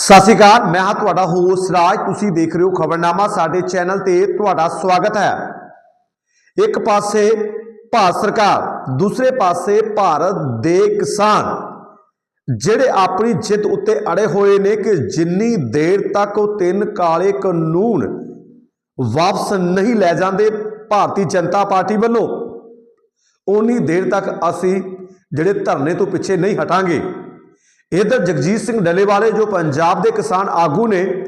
ਸਤਿ ਸ਼੍ਰੀ ਅਕਾਲ, ਮੈਂ ਹਾਂ ਤੁਹਾਡਾ ਹੋਸਟ ਰਾਜ। ਤੁਸੀਂ ਦੇਖ ਰਹੇ ਹੋ ਖਬਰਨਾਮਾ, ਸਾਡੇ ਚੈਨਲ ਤੇ ਤੁਹਾਡਾ ਸਵਾਗਤ ਹੈ। ਇੱਕ ਪਾਸੇ ਭਾਰਤ ਸਰਕਾਰ, ਦੂਸਰੇ ਪਾਸੇ ਭਾਰਤ ਦੇ ਕਿਸਾਨ, ਜਿਹੜੇ ਆਪਣੀ ਜਿੱਦ ਉੱਤੇ ਅੜੇ ਹੋਏ ਨੇ ਕਿ ਜਿੰਨੀ ਦੇਰ ਤੱਕ ਉਹ ਤਿੰਨ ਕਾਲੇ ਕਾਨੂੰਨ ਵਾਪਸ ਨਹੀਂ ਲੈ ਜਾਂਦੇ ਭਾਰਤੀ ਜਨਤਾ ਪਾਰਟੀ ਵੱਲੋਂ ਉਨੀ ਦੇਰ ਤੱਕ ਅਸੀਂ ਜਿਹੜੇ ਧਰਨੇ ਤੋਂ ਪਿੱਛੇ ਨਹੀਂ ਹਟਾਂਗੇ। ਇਧਰ ਜਗਜੀਤ ਸਿੰਘ ਡੱਲੇਵਾਲੇ ਜੋ ਪੰਜਾਬ ਦੇ ਕਿਸਾਨ ਆਗੂ ਨੇ,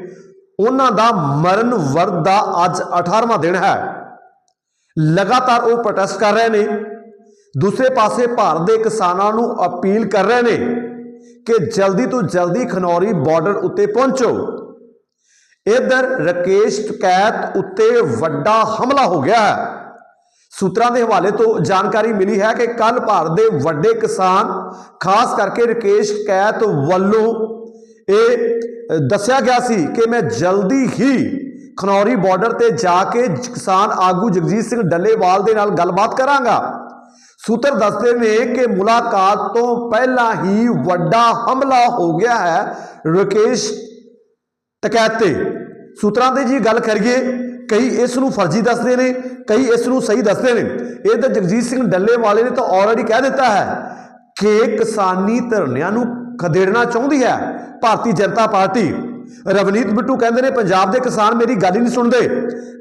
ਉਹਨਾਂ ਦਾ ਮਰਨ ਵਰਤ ਦਾ ਅੱਜ 18ਵਾਂ ਦਿਨ ਹੈ। ਲਗਾਤਾਰ ਉਹ ਪ੍ਰੋਟੈਸਟ ਕਰ ਰਹੇ ਨੇ। ਦੂਸਰੇ ਪਾਸੇ ਭਾਰਤ ਦੇ ਕਿਸਾਨਾਂ ਨੂੰ ਅਪੀਲ ਕਰ ਰਹੇ ਨੇ ਕਿ ਜਲਦੀ ਤੋਂ ਜਲਦੀ ਖਨੌਰੀ ਬਾਰਡਰ ਉੱਤੇ ਪਹੁੰਚੋ। ਇਧਰ ਰਕੇਸ਼ ਟਕੈਤ ਉੱਤੇ ਵੱਡਾ ਹਮਲਾ ਹੋ ਗਿਆ ਹੈ। ਸੂਤਰਾਂ ਦੇ ਹਵਾਲੇ ਤੋਂ ਜਾਣਕਾਰੀ ਮਿਲੀ ਹੈ ਕਿ ਕੱਲ ਭਾਰਤ ਦੇ ਵੱਡੇ ਕਿਸਾਨ, ਖਾਸ ਕਰਕੇ ਰਕੇਸ਼ ਕੈਤ ਵੱਲੋਂ ਇਹ ਦੱਸਿਆ ਗਿਆ ਸੀ ਕਿ ਮੈਂ ਜਲਦੀ ਹੀ ਖਨੌਰੀ ਬਾਰਡਰ ਤੇ ਜਾ ਕੇ ਕਿਸਾਨ ਆਗੂ ਜਗਜੀਤ ਸਿੰਘ ਡੱਲੇਵਾਲ ਦੇ ਨਾਲ ਗੱਲਬਾਤ ਕਰਾਂਗਾ। ਸੂਤਰ ਦੱਸਦੇ ਨੇ ਕਿ ਮੁਲਾਕਾਤ ਤੋਂ ਪਹਿਲਾਂ ਹੀ ਵੱਡਾ ਹਮਲਾ ਹੋ ਗਿਆ ਹੈ ਰਕੇਸ਼ ਟਕੈਤ ਤੇ ਸੂਤਰਾਂ ਦੇ ਜੀ ਗੱਲ ਕਰੀਏ ਕਈ ਇਸ ਨੂੰ ਫਰਜ਼ੀ ਦੱਸਦੇ ਨੇ, ਕਈ ਇਸ ਨੂੰ ਸਹੀ ਦੱਸਦੇ ਨੇ। ਇਹ ਤਾਂ ਜਗਜੀਤ ਸਿੰਘ ਡੱਲੇ ਵਾਲੇ ਨੇ ਤਾਂ ਆਲਰੇਡੀ ਕਹਿ ਦਿੱਤਾ ਹੈ ਕਿ ਕਿਸਾਨੀ ਧਰਨਿਆਂ ਨੂੰ ਖਦੇੜਨਾ ਚਾਹੁੰਦੀ ਹੈ ਭਾਰਤੀ ਜਨਤਾ ਪਾਰਟੀ। ਰਵਨੀਤ ਬਿੱਟੂ ਕਹਿੰਦੇ ਨੇ, ਪੰਜਾਬ ਦੇ ਕਿਸਾਨ ਮੇਰੀ ਗੱਲ ਹੀ ਨਹੀਂ ਸੁਣਦੇ।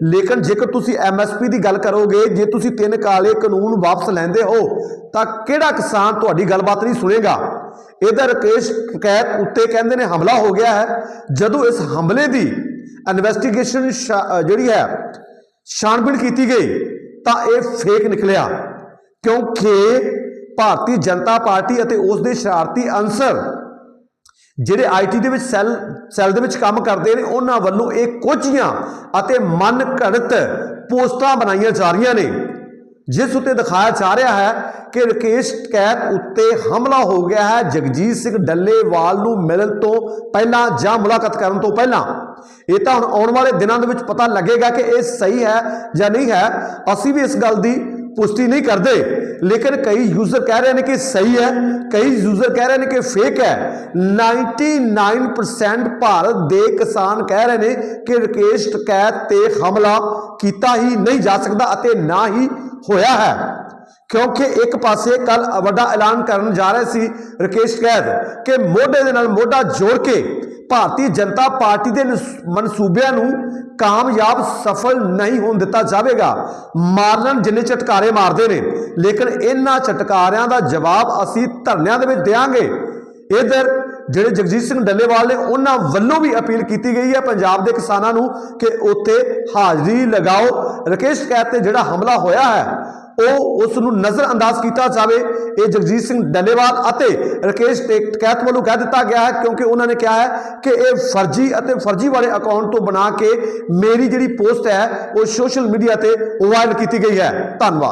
ਲੇਕਿਨ ਜੇਕਰ ਤੁਸੀਂ ਐਮਐਸਪੀ ਦੀ ਗੱਲ ਕਰੋਗੇ, ਜੇ ਤੁਸੀਂ ਤਿੰਨ ਕਾਲੇ ਕਾਨੂੰਨ ਵਾਪਸ ਲੈਂਦੇ ਹੋ, ਤਾਂ ਕਿਹੜਾ ਕਿਸਾਨ ਤੁਹਾਡੀ ਗੱਲਬਾਤ ਨਹੀਂ ਸੁਣੇਗਾ? ਇਹਦਾ ਰਕੇਸ਼ ਕੈਤ ਉੱਤੇ ਕਹਿੰਦੇ ਨੇ, ਹਮਲਾ ਹੋ ਗਿਆ ਹੈ। ਜਦੋਂ ਇਸ ਹਮਲੇ ਦੀ ਇਨਵੈਸਟੀਗੇਸ਼ਨ ਜਿਹੜੀ ਹੈ, ਛਾਣਬੀਣ ਕੀਤੀ ਗਈ, ਤਾਂ ਇਹ ਫੇਕ ਨਿਕਲਿਆ। ਕਿਉਂਕਿ ਭਾਰਤੀ ਜਨਤਾ ਪਾਰਟੀ ਅਤੇ ਉਸ ਦੇ ਸ਼ਰਾਰਤੀ ਅਨਸਰ ਜਿਹੜੇ ਆਈਟੀ ਦੇ ਵਿੱਚ ਸੈੱਲ ਸੈੱਲ ਦੇ ਵਿੱਚ ਕੰਮ ਕਰਦੇ ਨੇ, ਉਹਨਾਂ ਵੱਲੋਂ ਇਹ ਕੋਝੀਆਂ ਅਤੇ ਮਨ ਘੜਤ ਪੋਸਟਾਂ ਬਣਾਈਆਂ ਜਾ ਰਹੀਆਂ ਨੇ। ਜਿਸ ਉੱਤੇ ਦਿਖਾਇਆ ਜਾ ਰਿਹਾ ਹੈ ਕਿ ਰਕੇਸ਼ ਕੈਤ ਉੱਤੇ ਹਮਲਾ ਹੋ ਗਿਆ ਹੈ। ਜਗਜੀਤ ਸਿੰਘ ਡੱਲੇਵਾਲ ਨੂੰ ਮਿਲਣ ਤੋਂ ਪਹਿਲਾਂ ਜਾਂ ਮੁਲਾਕਾਤ ਕਰਨ ਤੋਂ ਪਹਿਲਾਂ। ਇਹ ਤਾਂ ਹੁਣ ਆਉਣ ਵਾਲੇ ਦਿਨਾਂ ਦੇ ਵਿੱਚ ਪਤਾ ਲੱਗੇਗਾ ਕਿ ਇਹ ਸਹੀ ਹੈ ਜਾਂ ਨਹੀਂ ਹੈ। ਅਸੀਂ ਵੀ ਇਸ ਗੱਲ ਦੀ ਪੁਸ਼ਟੀ ਨਹੀਂ ਕਰਦੇ। ਲੇਕਿਨ ਕਈ ਯੂਜ਼ਰ ਕਹਿ ਰਹੇ ਨੇ ਕਿ ਸਹੀ ਹੈ, ਕਈ ਯੂਜ਼ਰ ਕਹਿ ਰਹੇ ਨੇ ਕਿ ਫੇਕ ਹੈ। 99% ਭਾਰਤ ਦੇ ਕਿਸਾਨ ਕਹਿ ਰਹੇ ਨੇ ਕਿ ਰਕੇਸ਼ ਟਕੈਤ ਤੇ ਹਮਲਾ ਕੀਤਾ ਹੀ ਨਹੀਂ ਜਾ ਸਕਦਾ ਅਤੇ ਨਾ ਹੀ ਹੋਇਆ ਹੈ। ਕਿਉਂਕਿ ਇੱਕ ਪਾਸੇ ਕੱਲ ਵੱਡਾ ਐਲਾਨ ਕਰਨ ਜਾ ਰਹੇ ਸੀ ਰਕੇਸ਼ ਕੈਦ ਕਿ ਮੋਢੇ ਦੇ ਨਾਲ ਮੋਢਾ ਜੋੜ ਕੇ ਭਾਰਤੀ ਜਨਤਾ ਪਾਰਟੀ ਦੇ ਮਨਸੂਬਿਆਂ ਨੂੰ ਕਾਮਯਾਬ, ਸਫਲ ਨਹੀਂ ਹੋਣ ਦਿੱਤਾ ਜਾਵੇਗਾ। ਮਾਰਨ ਜਿੰਨੇ ਝਟਕਾਰੇ ਮਾਰਦੇ ਨੇ, ਲੇਕਿਨ ਇਹਨਾਂ ਝਟਕਾਰਿਆਂ ਦਾ ਜਵਾਬ ਅਸੀਂ ਧਰਨਿਆਂ ਦੇ ਵਿੱਚ ਦੇਵਾਂਗੇ ਇਧਰ ਜਿਹੜੇ ਜਗਜੀਤ ਸਿੰਘ ਡੱਲੇਵਾਲ ਨੇ ਉਹਨਾਂ ਵੱਲੋਂ ਵੀ ਅਪੀਲ ਕੀਤੀ ਗਈ ਹੈ ਪੰਜਾਬ ਦੇ ਕਿਸਾਨਾਂ ਨੂੰ ਕਿ ਉੱਥੇ ਹਾਜ਼ਰੀ ਲਗਾਓ। ਰਕੇਸ਼ ਕੈਤ ਤੇ ਜਿਹੜਾ ਹਮਲਾ ਹੋਇਆ ਹੈ, ਉਹ ਉਸ ਨੂੰ ਨਜ਼ਰ ਅੰਦਾਜ਼ ਕੀਤਾ ਜਾਵੇ। ਇਹ ਜਗਜੀਤ ਸਿੰਘ ਡੱਲੇਵਾਲ ਅਤੇ ਰਕੇਸ਼ ਟੇ- ਟਕੈਤ ਵੱਲੋਂ ਕਹਿ ਦਿੱਤਾ ਗਿਆ ਹੈ ਕਿਉਂਕਿ ਉਹਨਾਂ ਨੇ ਕਿਹਾ ਹੈ ਕਿ ਇਹ ਫਰਜ਼ੀ ਅਤੇ ਫਰਜ਼ੀ ਵਾਲੇ ਅਕਾਊਂਟ ਤੋਂ ਬਣਾ ਕੇ ਮੇਰੀ ਜਿਹੜੀ ਪੋਸਟ ਹੈ, ਉਹ ਸੋਸ਼ਲ ਮੀਡੀਆ ਤੇ ਵਾਇਰਲ ਕੀਤੀ ਗਈ ਹੈ। ਧੰਨਵਾਦ।